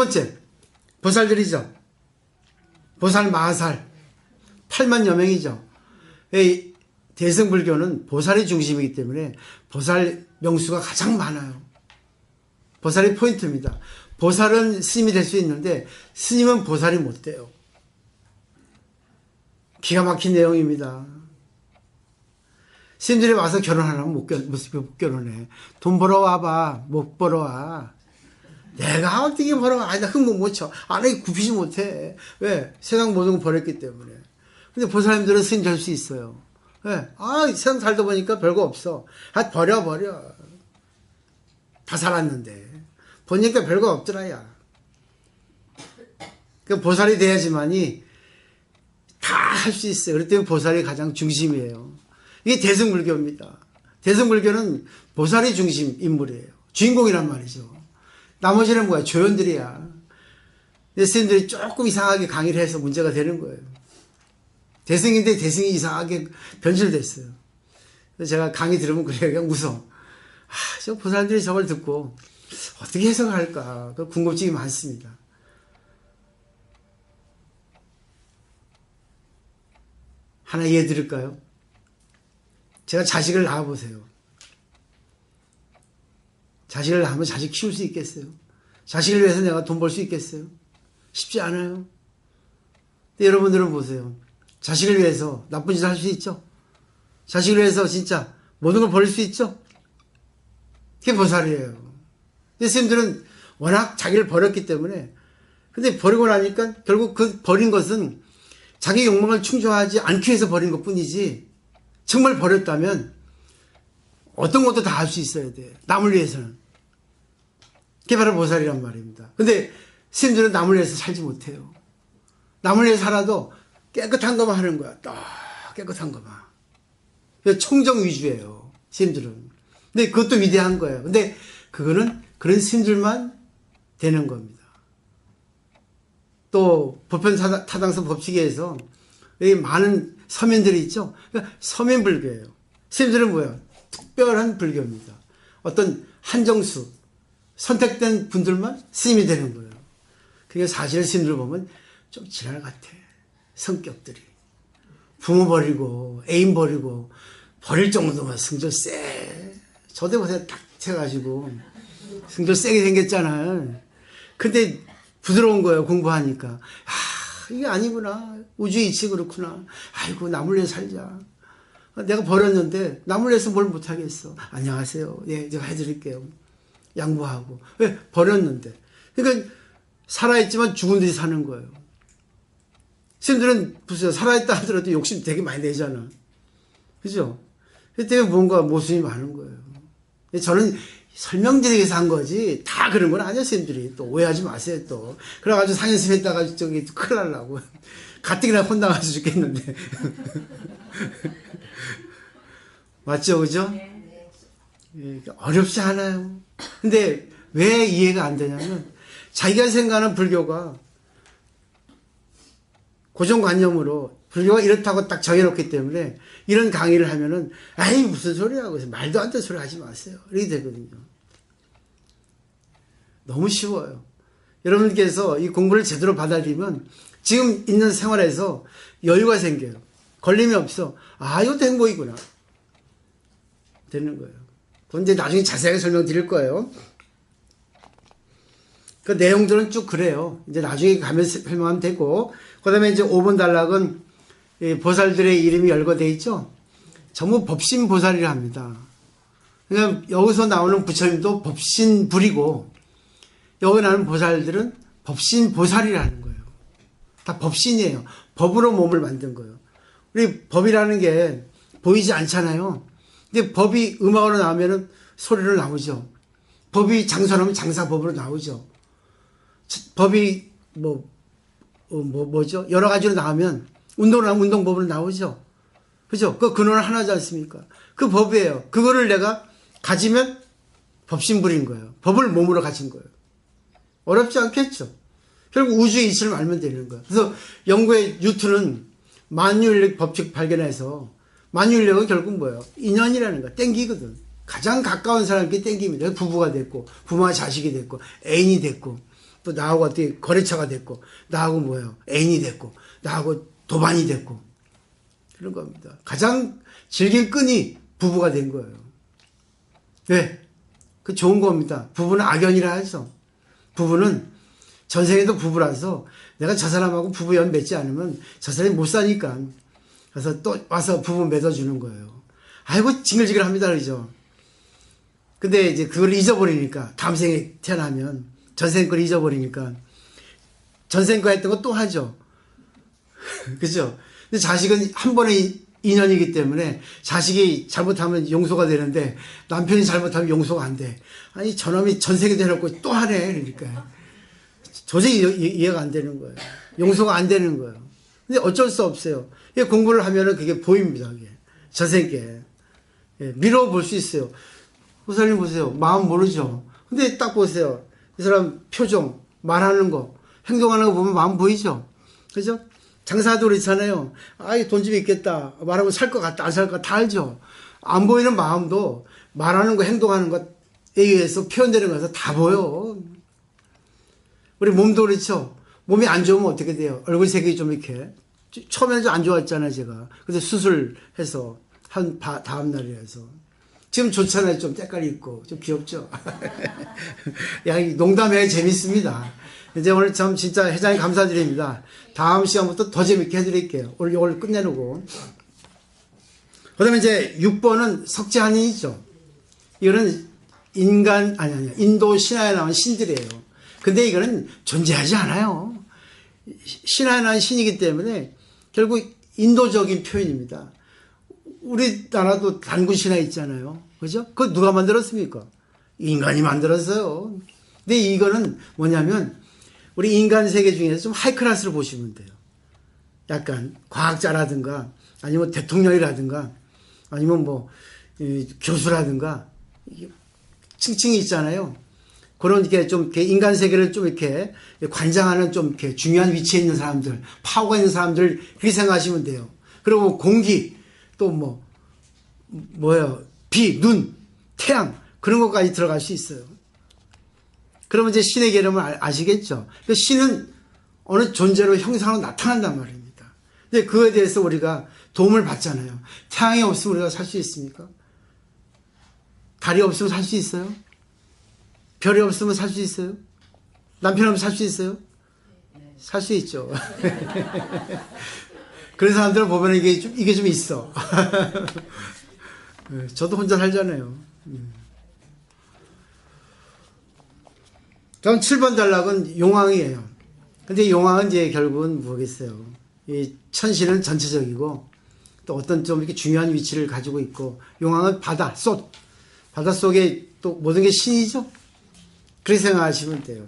번째, 보살들이죠. 보살, 마살. 8만여 명이죠. 이 대승불교는 보살이 중심이기 때문에 보살 명수가 가장 많아요. 보살이 포인트입니다. 보살은 스님이 될 수 있는데 스님은 보살이 못 돼요. 기가 막힌 내용입니다. 스님들이 와서 결혼하라면 못, 결, 못 결혼해. 돈 벌어 와봐. 못 벌어 와. 내가 어떻게 벌어와. 아니, 나 흥분 못 쳐. 안에 굽히지 못해. 왜? 세상 모든 걸 버렸기 때문에. 근데 보살님들은 스님 될 수 있어요. 왜? 아, 세상 살다 보니까 별거 없어. 아, 버려, 버려. 다 살았는데. 보니까 별거 없더라, 야. 그 보살이 돼야지만이 다 할 수 있어요. 그렇기 때문에 보살이 가장 중심이에요. 이게 대승불교입니다. 대승불교는 보살이 중심 인물이에요. 주인공이란 말이죠. 나머지는 뭐야? 조연들이야. 스님들이 조금 이상하게 강의를 해서 문제가 되는 거예요. 대승인데 대승이 이상하게 변질됐어요. 그래서 제가 강의 들으면 그래요. 그냥 웃어. 아, 저 보살들이 저걸 듣고 어떻게 해석을 할까? 그 궁금증이 많습니다. 하나 이해 드릴까요? 제가 자식을 낳아보세요. 자식을 낳으면 자식 키울 수 있겠어요? 자식을 위해서 내가 돈 벌 수 있겠어요? 쉽지 않아요. 근데 여러분들은 보세요. 자식을 위해서 나쁜 짓할수 있죠? 자식을 위해서 진짜 모든 걸 버릴 수 있죠? 그게 보살이에요. 근데 스님들은 워낙 자기를 버렸기 때문에 근데 버리고 나니까 결국 그 버린 것은 자기 욕망을 충족하지 않기 위해서 버린 것 뿐이지 정말 버렸다면 어떤 것도 다 할 수 있어야 돼. 남을 위해서는. 그게 바로 보살이란 말입니다. 근데 스님들은 남을 위해서 살지 못해요. 남을 위해서 살아도 깨끗한 것만 하는 거야. 딱 깨끗한 것만. 청정 위주예요. 스님들은. 근데 그것도 위대한 거예요. 근데 그거는 그런 스님들만 되는 겁니다. 또 보편 타당성 법칙에서 여기 많은 서민들이 있죠. 그러니까 서민 불교예요. 스님들은 뭐예요? 특별한 불교입니다. 어떤 한정수 선택된 분들만 스님이 되는 거예요. 그게 사실 스님들 보면 좀 지랄 같아. 성격들이. 부모 버리고 애인 버리고 버릴 정도만 성질 세. 저도 보세요. 딱 쳐가지고 성질 세게 생겼잖아요. 근데 부드러운 거예요. 공부하니까. 아, 이게 아니구나. 우주 이치 그렇구나. 아이고, 남을 위해 살자. 내가 버렸는데, 남을 위해서 뭘 못하겠어. 안녕하세요. 예, 제가 해드릴게요. 양보하고. 왜? 버렸는데. 그러니까, 살아있지만 죽은 듯이 사는 거예요. 스님들은, 보세요. 살아있다 하더라도 욕심 되게 많이 내잖아. 그죠? 그때 뭔가 모순이 많은 거예요. 저는 설명드리기 위해서 한 거지 다 그런 건 아니야 선생님들이 또 오해하지 마세요 또 그래가지고 상현수 했다가 저기 큰일 날라고 가뜩이나 혼나가서 죽겠는데 맞죠 그죠? 예, 어렵지 않아요 근데 왜 이해가 안 되냐면 자기가 생각하는 불교가 고정관념으로 불교가 이렇다고 딱 정해놓기 때문에 이런 강의를 하면은 아이 무슨 소리야 그래서 말도 안 되는 소리 하지 마세요. 이렇게 되거든요. 너무 쉬워요. 여러분께서 이 공부를 제대로 받아들이면 지금 있는 생활에서 여유가 생겨요. 걸림이 없어. 아 이것도 행복이구나. 되는 거예요 그런데 나중에 자세하게 설명드릴 거예요 그 내용들은 쭉 그래요 이제 나중에 가면 설명하면 되고 그 다음에 이제 5번 단락은 보살들의 이름이 열거되어 있죠. 전부 법신보살이라 합니다. 그러니까 여기서 나오는 부처님도 법신불이고 여기 나오는 보살들은 법신보살이라는 거예요. 다 법신이에요. 법으로 몸을 만든 거예요. 우리 법이라는 게 보이지 않잖아요. 근데 법이 음악으로 나오면은 소리로 나오죠. 법이 장사하면 장사법으로 나오죠. 법이 뭐, 어, 뭐, 뭐죠? 여러 가지로 나오면 운동을 하면 운동법으로 나오죠. 그죠? 그 근원은 하나지 않습니까? 그 법이에요. 그거를 내가 가지면 법신불인 거예요. 법을 몸으로 가진 거예요. 어렵지 않겠죠? 결국 우주의 이치를 알면 되는 거예요. 그래서 영국의 뉴턴은 만유인력 법칙 발견해서 만유인력은 결국 뭐예요? 인연이라는 거 땡기거든. 가장 가까운 사람께 땡깁니다. 부부가 됐고, 부모와 자식이 됐고, 애인이 됐고, 또 나하고 어떻게 거래처가 됐고, 나하고 뭐예요? 애인이 됐고, 나하고 도반이 됐고. 그런 겁니다. 가장 질긴 끈이 부부가 된 거예요. 왜? 그 좋은 겁니다. 부부는 악연이라 해서. 부부는 전생에도 부부라서 내가 저 사람하고 부부 연 맺지 않으면 저 사람이 못 사니까. 그래서 또 와서 부부 맺어주는 거예요. 아이고, 징글징글 합니다. 그러죠. 근데 이제 그걸 잊어버리니까, 다음 생에 태어나면, 전생 걸 잊어버리니까, 전생 거 했던 거 또 하죠. 그죠? 근데 자식은 한 번의 인연이기 때문에 자식이 잘못하면 용서가 되는데 남편이 잘못하면 용서가 안 돼. 아니, 저놈이 전생에 대놓고 또 하네. 그러니까. 도저히 이- 이해가 안 되는 거예요. 용서가 안 되는 거예요. 근데 어쩔 수 없어요. 공부를 하면은 그게 보입니다. 그게. 전생께. 예, 밀어볼 수 있어요. 호사님 보세요. 마음 모르죠. 근데 딱 보세요. 이 사람 표정, 말하는 거, 행동하는 거 보면 마음 보이죠? 그죠? 장사도 그렇잖아요. 아, 돈좀 있겠다. 말하면 살 것 같다. 안 살 것 같다. 다 알죠? 안 보이는 마음도 말하는 거, 행동하는 것에 의해서 표현되는 거에서 다 보여. 우리 몸도 그렇죠. 몸이 안 좋으면 어떻게 돼요? 얼굴 색이 좀 이렇게. 처음에는 좀 안 좋았잖아요, 제가. 근데 수술해서 한 바- 다음 날이라서. 지금 좋잖아요. 좀 때깔이 있고. 좀 귀엽죠? 야, 이 농담해 재밌습니다. 이제 오늘 참 진짜 회장님 감사드립니다. 다음 시간부터 더 재밌게 해드릴게요. 오늘 이걸 끝내놓고. 그 다음에 이제 6번은 석재한인이죠. 이거는 인간, 아니, 아니, 인도 신화에 나온 신들이에요. 근데 이거는 존재하지 않아요. 신화에 나온 신이기 때문에 결국 인도적인 표현입니다. 우리나라도 단군 신화 있잖아요. 그죠? 그거 누가 만들었습니까? 인간이 만들었어요. 근데 이거는 뭐냐면 우리 인간 세계 중에서 좀 하이클래스로 보시면 돼요. 약간 과학자라든가 아니면 대통령이라든가 아니면 뭐 이, 교수라든가 층층이 있잖아요. 그런 이렇게 좀 이렇게 인간 세계를 좀 이렇게 관장하는 좀 이렇게 중요한 위치에 있는 사람들, 파워가 있는 사람들 그렇게 생각하시면 돼요. 그리고 공기 또 뭐 뭐예요? 비, 눈, 태양 그런 것까지 들어갈 수 있어요. 그러면 이제 신의 개념을 아- 아시겠죠? 그 신은 어느 존재로 형상으로 나타난단 말입니다. 근데 그거에 대해서 우리가 도움을 받잖아요. 태양이 없으면 우리가 살 수 있습니까? 달이 없으면 살 수 있어요? 별이 없으면 살 수 있어요? 남편 없으면 살 수 있어요? 살 수 있죠. 그런 사람들을 보면 이게 좀, 이게 좀 있어. 예, 저도 혼자 살잖아요. 음. 다음 7번 단락은 용왕이에요. 근데 용왕은 이제 결국은 뭐겠어요. 이 천신은 전체적이고 또 어떤 좀 이렇게 중요한 위치를 가지고 있고 용왕은 바다, 쏟. 바다 속에 또 모든 게 신이죠? 그렇게 생각하시면 돼요.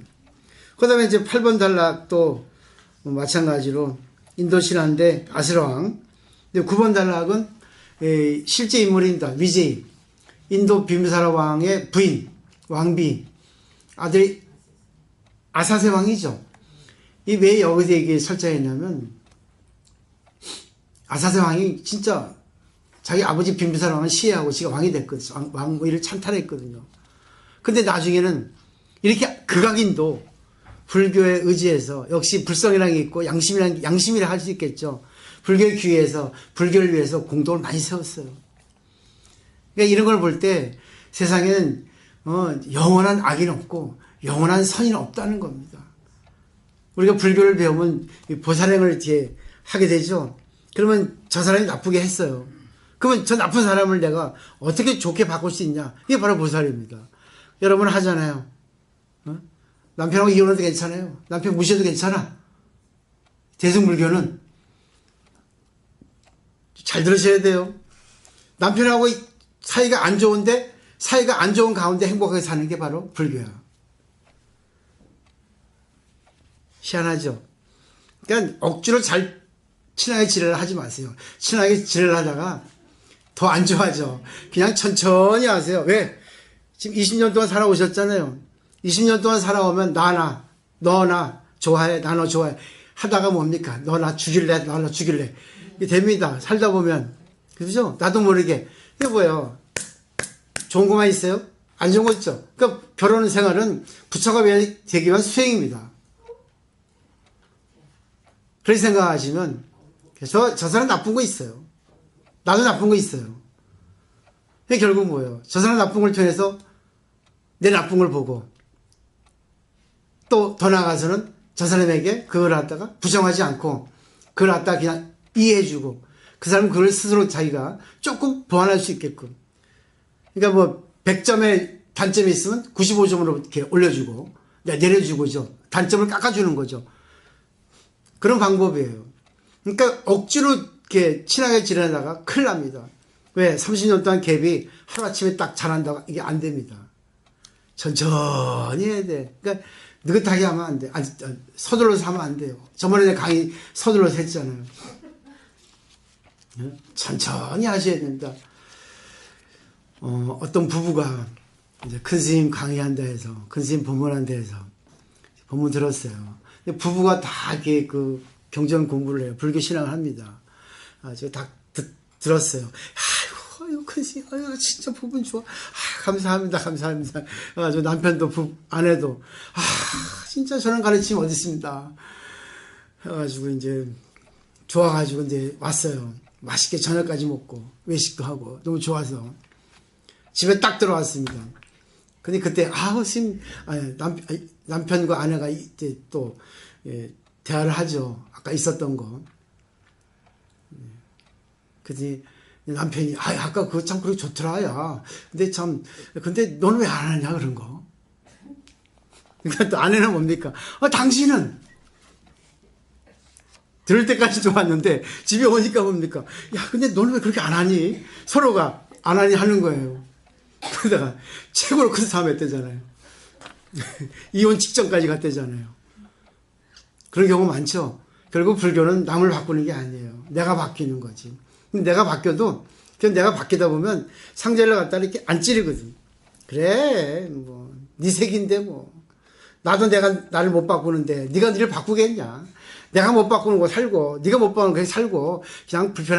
그 다음에 이제 8번 단락도 뭐 마찬가지로 인도 신화인데 아스라왕. 근데 9번 단락은 에, 실제 인물입니다. 위제이. 인도 빔사라 왕의 부인, 왕비. 아들이 아사세 왕이죠. 이 왜 여기서 이게 설정했냐면 아사세 왕이 진짜 자기 아버지 빔비사라 왕을 시해하고 지가 왕이 됐거든요. 왕, 왕위를 찬탈했거든요. 근데 나중에는 이렇게 극악인도 불교에 의지해서 역시 불성이라는 게 있고 양심이라는 게- 양심이라 할 수 있겠죠. 불교의 귀에서 불교를 위해서 공덕을 많이 세웠어요. 그러니까 이런 걸 볼 때 세상에는 어, 영원한 악인은 없고 영원한 선인은 없다는 겁니다. 우리가 불교를 배우면 이 보살행을 이제 하게 되죠. 그러면 저 사람이 나쁘게 했어요. 그러면 저 나쁜 사람을 내가 어떻게 좋게 바꿀 수 있냐? 이게 바로 보살입니다. 여러분 하잖아요. 어? 남편하고 이혼해도 괜찮아요. 남편 무시해도 괜찮아. 대승불교는 잘 들으셔야 돼요. 남편하고 사이가 안 좋은데 사이가 안 좋은 가운데 행복하게 사는 게 바로 불교야. 희한하죠. 그러니까 억지로 잘 친하게 지내를 하지 마세요. 친하게 지내를 하다가 더 안 좋아져. 그냥 천천히 하세요. 왜? 지금 20년 동안 살아오셨잖아요. 20년 동안 살아오면 나나 너나 좋아해 나너 좋아해 하다가 뭡니까? 너 나 죽일래 너 나 죽일래 이게 됩니다. 살다 보면 그죠? 나도 모르게 이게 뭐예요? 좋은 것만 있어요? 안 좋은 거 있죠. 그러니까 결혼 생활은 부처가 되기 위한 수행입니다. 그렇게 생각하시면 저, 저 사람 나쁜 거 있어요. 나도 나쁜 거 있어요. 결국 뭐예요? 저 사람 나쁜 걸 통해서 내 나쁜 걸 보고 또 더 나아가서는 저 사람에게 그걸 갖다가 부정하지 않고 그걸 갖다가 그냥 이해해주고 그 사람 그걸 스스로 자기가 조금 보완할 수 있게끔 그러니까 뭐 100점의 단점이 있으면 95점으로 이렇게 올려주고 내려주고죠. 단점을 깎아주는 거죠. 그런 방법이에요. 그러니까 억지로 이렇게 친하게 지내다가 큰일 납니다. 왜? 30년 동안 갭이 하루아침에 딱 잘한다고 이게 안 됩니다. 천천히 해야 돼. 그러니까 느긋하게 하면 안 돼. 아니, 서둘러서 하면 안 돼요. 저번에 강의 서둘러서 했잖아요. 예? 천천히 하셔야 된다. 어, 어떤 부부가 이제 큰 스님 강의한다 해서, 큰 스님 법문한다 해서, 법문 들었어요. 근데 부부가 다 이렇게 그 경전 공부를 해요. 불교 신앙을 합니다. 아, 제가 다 듣, 들었어요. 스님, 아이고, 진짜 부분 좋아. 아, 감사합니다, 감사합니다. 아, 저 남편도, 부, 아내도, 아, 진짜 저런 가르침 어디 있습니다. 해가지고 이제, 좋아가지고 이제 왔어요. 맛있게 저녁까지 먹고, 외식도 하고, 너무 좋아서. 집에 딱 들어왔습니다. 근데 그때 아우 심 아니, 남, 남편과 아내가 이제 또 예, 대화를 하죠. 아까 있었던 거. 그지 남편이 아 아까 그거 참 그렇게 좋더라 야. 근데 참 근데 너는 왜 안 하냐 그런 거. 그러니까 또 아내는 뭡니까? 아 당신은 들을 때까지 좋았는데 집에 오니까 뭡니까? 야 근데 너는 왜 그렇게 안 하니? 서로가 안 하니 하는 거예요. 그러다가 최고로 큰 싸움 했대잖아요. 이혼 직전까지 갔대잖아요. 그런 경우 많죠. 결국 불교는 남을 바꾸는 게 아니에요. 내가 바뀌는 거지. 내가 바뀌어도 그냥 내가 바뀌다 보면 상제를 갖다 이렇게 안 찌르거든. 그래, 뭐, 네 색인데 뭐. 나도 내가 나를 못 바꾸는데 네가 니를 바꾸겠냐? 내가 못 바꾸는 거 살고 네가 못 바꾸는 거 살고 그냥 불편.